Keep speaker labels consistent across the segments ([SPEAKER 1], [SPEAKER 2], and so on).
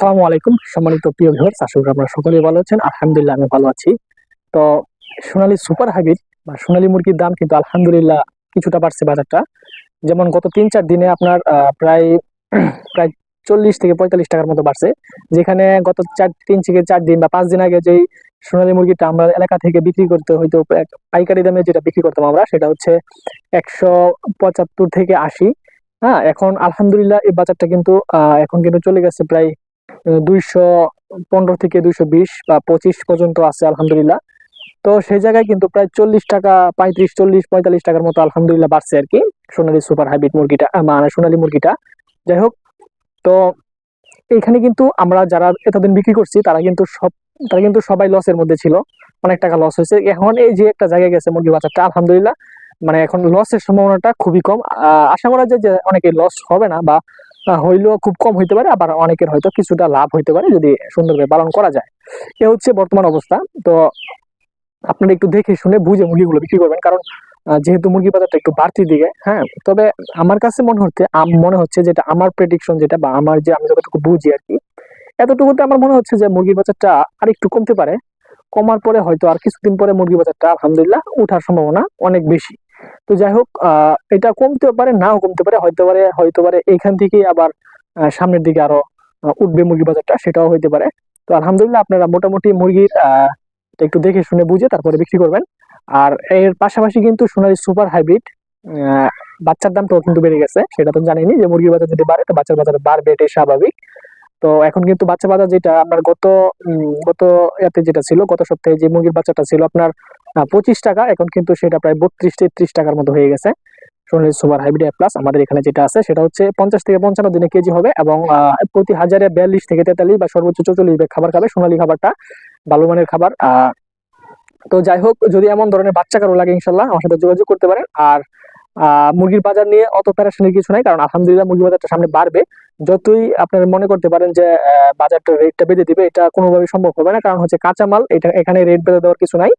[SPEAKER 1] আসসালামু আলাইকুম, সম্মানিত প্রিয় ভিউয়ার্স আশা করি আপনারা সকলেই ভালো আছেন। আলহামদুলিল্লাহ, আমি ভালো আছি। তো সোনালী সুপার হাইব্রিড বা সোনালী মুরগির দাম কিন্তু আলহামদুলিল্লাহ কিছুটা বাড়ছে বাজারটা। যেমন গত তিন চার দিনে আপনার প্রায় প্রায় চল্লিশ থেকে পঁয়তাল্লিশ টাকার মতো বাড়ছে। যেখানে গত চার, তিন থেকে চার দিন বা পাঁচ দিন আগে যেই সোনালী মুরগিটা আমরা এলাকা থেকে বিক্রি করতে হয়তো পাইকারি দামে যেটা বিক্রি করতাম আমরা, সেটা হচ্ছে একশো পঁচাত্তর থেকে আশি। হ্যাঁ এখন আলহামদুলিল্লাহ এই বাজারটা কিন্তু এখন কিন্তু চলে গেছে প্রায় দুইশো পনেরো থেকে দুইশো বিশ বা পঁচিশ পর্যন্ত আছে, আলহামদুলিল্লাহ। তো সেই জায়গায় কিন্তু প্রায় চল্লিশ টাকা, পঁয়ত্রিশ, চল্লিশ, পঁয়তাল্লিশ টাকার মতো আলহামদুলিল্লাহ বাড়ছে আর কি সোনালী সুপার হাইব্রিড মুরগিটা মানে সোনালী মুরগিটা। যাই হোক, তো এখানে কিন্তু আমরা যারা এতদিন বিক্রি করছি, তারা কিন্তু সব, তারা কিন্তু সবাই লসের মধ্যে ছিল, অনেক টাকা লস হয়েছে। এখন এই যে একটা জায়গায় গেছে মুরগি বাজারটা, আলহামদুলিল্লাহ মানে এখন লসের সম্ভাবনাটা খুবই কম। আশা করা যায় যে অনেকে লস হবে না বা হইলেও খুব কম হইতে পারে, আবার অনেকের হয়তো কিছুটা লাভ হইতে পারে যদি সুন্দরভাবে পালন করা যায়। এ হচ্ছে বর্তমান অবস্থা। তো আপনারা একটু দেখে শুনে বুঝে মুরগিগুলো বিক্রি করবেন, কারণ যেহেতু মুরগি বাজারটা একটু বাড়তির দিকে হ্যাঁ? তবে আমার কাছে মনে হচ্ছে মনে হচ্ছে যেটা আমার প্রেডিকশন যেটা বা আমার যে আমি যতটুকু বুঝি আর কি, এতটুকুতে আমার মনে হচ্ছে যে মুরগির বাজারটা আর একটু কমতে পারে। কমার পরে হয়তো আর কিছুদিন পরে মুরগি বাজারটা আলহামদুলিল্লাহ উঠার সম্ভাবনা অনেক বেশি। তো যাই হোক এটা কমতে পারে, নাও কমতে পারে, হয়তো পারে হয়তো পারে এইখান থেকে আবার সামনের দিকে আরও উঠবে মুরগি বাজারটা, সেটাও হইতে পারে। তো আলহামদুলিল্লাহ আপনারা মোটামুটি মুরগির একটু দেখে শুনে বুঝে তারপরে বিক্রি করবেন। আর এর পাশাপাশি কিন্তু সোনালী সুপার হাইব্রিড বাচ্চার দামটাও কিন্তু বেড়ে গেছে, সেটা তো জানেনি যে মুরগির বাজার যদি বাড়ে, তো বাচ্চার বাজার বাড়বে, এটাই স্বাভাবিক। তো এখন কিন্তু বাচ্চা বাজার যেটা, আপনার গত গত ইয়াতে যেটা ছিল, গত সপ্তাহে যে মুরগির বাচ্চাটা ছিল, আপনার পঁচিশ টাকা, এখন কিন্তু সেটা প্রায় বত্রিশ, তেত্রিশ টাকার মতো হয়ে গেছে। সোনালী সুপার হাইব্রিড প্লাস আমাদের এখানে যেটা আছে, সেটা হচ্ছে পঞ্চাশ থেকে পঞ্চান্ন দিনে কেজি হবে এবং প্রতি হাজারে বিয়াল্লিশ থেকে তেতাল্লিশ বা সর্বোচ্চ চৌচল্লিশ ব্যাগ খাবার খাবে সোনালী খাবারটা, ভালো মানের খাবার। তো যাই হোক, যদি এমন ধরনের বাচ্চা কারও লাগে ইনশাল্লাহ আমার সাথে যোগাযোগ করতে পারেন। আর মুরগির বাজার নিয়ে অত প্যারাশনের কিছু নাই, কারণ আলহামদুলিল্লাহ মুরগির বাজারটা সামনে বাড়বে। যতই আপনারা মনে করতে পারেন যে বাজারটা রেটটা বেঁধে দিবে, এটা কোনোভাবেই সম্ভব হবে না, কারণ হচ্ছে কাঁচামাল, এটা এখানে রেট বেঁধে দেওয়ার কিছু নাই।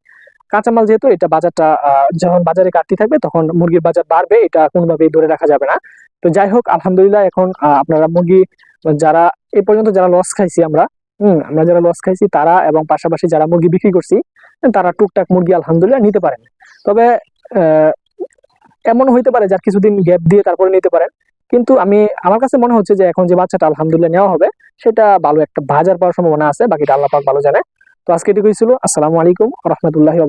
[SPEAKER 1] কাঁচামাল যেহেতু, এটা বাজারটা যখন বাজারে কাটতি থাকবে তখন মুরগির বাজার বাড়বে, এটা কোনোভাবেই ধরে রাখা যাবে না। তো যাই হোক, আলহামদুলিল্লাহ এখন আপনারা মুরগি, যারা এই পর্যন্ত যারা লস খাইছি আমরা, হম, আমরা যারা লস খাইছি তারা এবং পাশাপাশি যারা মুরগি বিক্রি করছি, তারা টুকটাক মুরগি আলহামদুলিল্লাহ নিতে পারেন। তবে এমন হইতে পারে যার কিছুদিন গ্যাপ দিয়ে তারপরে নিতে পারেন। কিন্তু আমি, আমার কাছে মনে হচ্ছে যে এখন যে বাচ্চাটা আলহামদুলিল্লাহ নেওয়া হবে, সেটা ভালো একটা বাজার পাওয়ার সম্ভাবনা আছে, বাকিটা আল্লাহ পাক ভালো জানে। তো আজকে এটুকুই ছিল। আসসালামু আলাইকুম রহমতুল্লাহি